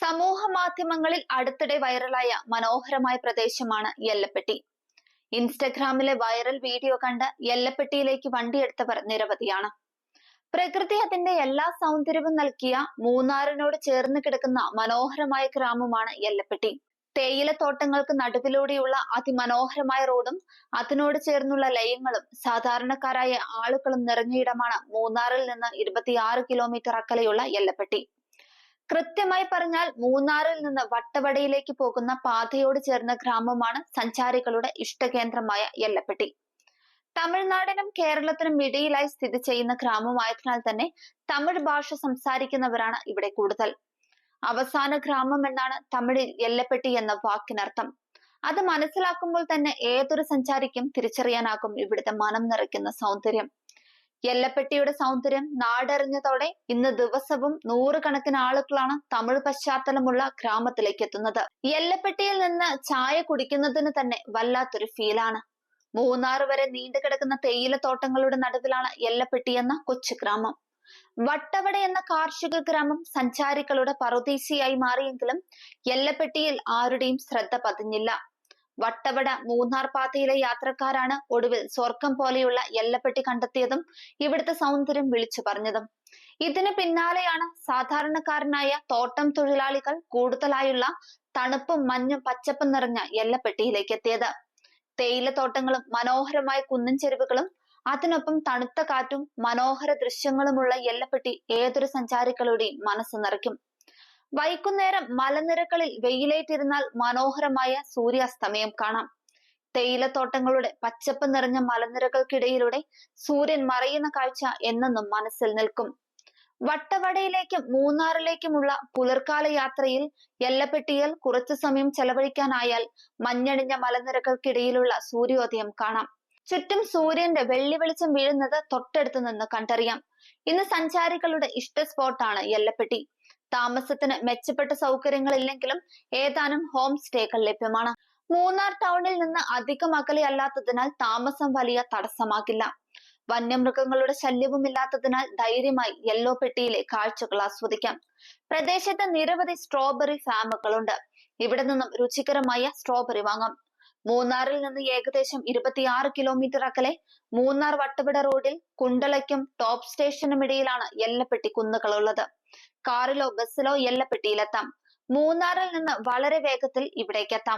സമൂഹ മാധ്യമങ്ങളിൽ അടുത്തിടെ വൈറലായ മനോഹരമായ പ്രദേശമാണ് യെല്ലപ്പെട്ടി ഇൻസ്റ്റഗ്രാമിലെ വൈറൽ വീഡിയോ കണ്ട് യെല്ലപ്പെട്ടിയിലേക്ക് വണ്ടിയെടുത്തവർ നിരവധിയാണ്. പ്രകൃതി അതിന്റെ എല്ലാ സൗന്ദര്യവും നൽകിയ മൂന്നാറിനോട് ചേർന്ന് കിടക്കുന്ന മനോഹരമായ ഗ്രാമമാണ് യെല്ലപ്പെട്ടി തേയിലത്തോട്ടങ്ങൾക്ക് നടുവിലൂടെയുള്ള അതിമനോഹരമായ റോഡും അതിനോട് ചേർന്നുള്ള ലയങ്ങളും സാധാരണക്കാരായ ആളുകളും നിറഞ്ഞയിടമാണ് മൂന്നാറിൽ നിന്ന് ഇരുപത്തിയാറ് കിലോമീറ്റർ അക്കലെയുള്ള യെല്ലപ്പെട്ടി കൃത്യമായി പറഞ്ഞാൽ മൂന്നാറിൽ നിന്ന് വട്ടവടയിലേക്ക് പോകുന്ന പാതയോട് ചേർന്ന ഗ്രാമമാണ് സഞ്ചാരികളുടെ ഇഷ്ടകേന്ദ്രമായ എല്ലപ്പെട്ടി. തമിഴ്നാടിനും കേരളത്തിനും ഇടയിലായി സ്ഥിതി ചെയ്യുന്ന ഗ്രാമമായതിനാൽ തന്നെ തമിഴ് ഭാഷ സംസാരിക്കുന്നവരാണ് ഇവിടെ കൂടുതൽ. അവസാന ഗ്രാമം എന്നാണ് തമിഴിൽ എല്ലപ്പെട്ടി എന്ന വാക്കിനർത്ഥം. അത് മനസ്സിലാക്കുമ്പോൾ തന്നെ ഏതൊരു സഞ്ചാരിക്കും തിരിച്ചറിയാനാകും ഇവിടുത്തെ മനം നിറയ്ക്കുന്ന സൗന്ദര്യം. എല്ലപ്പെട്ടിയുടെ സൗന്ദര്യം നാടറിഞ്ഞതോടെ ഇന്ന് ദിവസവും നൂറുകണക്കിന് ആളുകളാണ് തമിഴ് പശ്ചാത്തലമുള്ള ഗ്രാമത്തിലേക്ക് എത്തുന്നത്. എല്ലപ്പെട്ടിയിൽ നിന്ന് ചായ കുടിക്കുന്നതിന് തന്നെ വല്ലാത്തൊരു ഫീലാണ് മൂന്നാർ വരെ നീണ്ടുകിടക്കുന്ന തേയിലത്തോട്ടങ്ങളുടെ നടുവിലാണ് എല്ലപ്പെട്ടി എന്ന കൊച്ചു ഗ്രാമം. വട്ടവട എന്ന കാർഷിക ഗ്രാമം സഞ്ചാരികളുടെ പറുദീസിയായി മാറിയെങ്കിലും എല്ലപ്പെട്ടിയിൽ ആരുടെയും ശ്രദ്ധ പതിഞ്ഞില്ല. വട്ടവട മൂന്നാർ പാതയിലെ യാത്രക്കാരാണ് ഒടുവിൽ സ്വർഗം പോലെയുള്ള എല്ലപ്പെട്ടി കണ്ടെത്തിയതും ഇവിടുത്തെ സൗന്ദര്യം വിളിച്ചു പറഞ്ഞതും. ഇതിന് പിന്നാലെയാണ് സാധാരണക്കാരനായ തോട്ടം തൊഴിലാളികൾ കൂടുതലായുള്ള തണുപ്പും മഞ്ഞും പച്ചപ്പും നിറഞ്ഞ എല്ലപ്പെട്ടിയിലേക്ക് എത്തിയത്. തേയിലത്തോട്ടങ്ങളും മനോഹരമായ കുന്നിൻ ചെരുവുകളും അതിനൊപ്പം തണുത്ത കാറ്റും മനോഹര ദൃശ്യങ്ങളുമുള്ള എല്ലപ്പെട്ടി ഏതൊരു സഞ്ചാരികളുടെയും മനസ്സ് നിറയ്ക്കും. വൈകുന്നേരം മലനിരകളിൽ വെയിലേറ്റിരുന്നാൽ മനോഹരമായ സൂര്യാസ്തമയം കാണാം. തേയിലത്തോട്ടങ്ങളുടെ പച്ചപ്പ് നിറഞ്ഞ മലനിരകൾക്കിടയിലൂടെ സൂര്യൻ മറയുന്ന കാഴ്ച എന്നെന്നും മനസ്സിൽ നിൽക്കും. വട്ടവടയിലേക്കും മൂന്നാറിലേക്കുമുള്ള പുലർക്കാല യാത്രയിൽ എല്ലപ്പെട്ടിയിൽ കുറച്ചു സമയം ചെലവഴിക്കാനായാൽ മഞ്ഞണിഞ്ഞ മലനിരകൾക്കിടയിലുള്ള സൂര്യോദയം കാണാം. ചുറ്റും സൂര്യന്റെ വെള്ളി വെളിച്ചം വീഴുന്നത് തൊട്ടടുത്തു നിന്ന് കണ്ടറിയാം. ഇന്ന് സഞ്ചാരികളുടെ ഇഷ്ട സ്പോട്ടാണ് എല്ലപ്പെട്ടി. താമസത്തിന് മെച്ചപ്പെട്ട സൗകര്യങ്ങളില്ലെങ്കിലും ഏതാനും ഹോം സ്റ്റേകൾ ലഭ്യമാണ്. മൂന്നാർ ടൗണിൽ നിന്ന് അധികം അകലെയല്ലാത്തതിനാൽ താമസം വലിയ തടസ്സമാകില്ല. വന്യമൃഗങ്ങളുടെ ശല്യവും ഇല്ലാത്തതിനാൽ ധൈര്യമായി യെല്ലോ പെട്ടിയിലെ കാഴ്ചകൾ ആസ്വദിക്കാം. പ്രദേശത്ത് നിരവധി സ്ട്രോബെറി ഫാമുകളുണ്ട് ഇവിടെ നിന്നും രുചികരമായ സ്ട്രോബെറി വാങ്ങാം. മൂന്നാറിൽ നിന്ന് ഏകദേശം ഇരുപത്തിയാറ് കിലോമീറ്റർ അകലെ മൂന്നാർ വട്ടവിട റോഡിൽ കുണ്ടളയ്ക്കും ടോപ്പ് സ്റ്റേഷനും ഇടയിലാണ് എല്ലപ്പെട്ടി കുന്നുകളുള്ളത് കാറിലോ ബസ്സിലോ എല്ലപ്പെട്ടിയിലെത്താം. മൂന്നാറിൽ നിന്ന് വളരെ വേഗത്തിൽ ഇവിടേക്കെത്താം.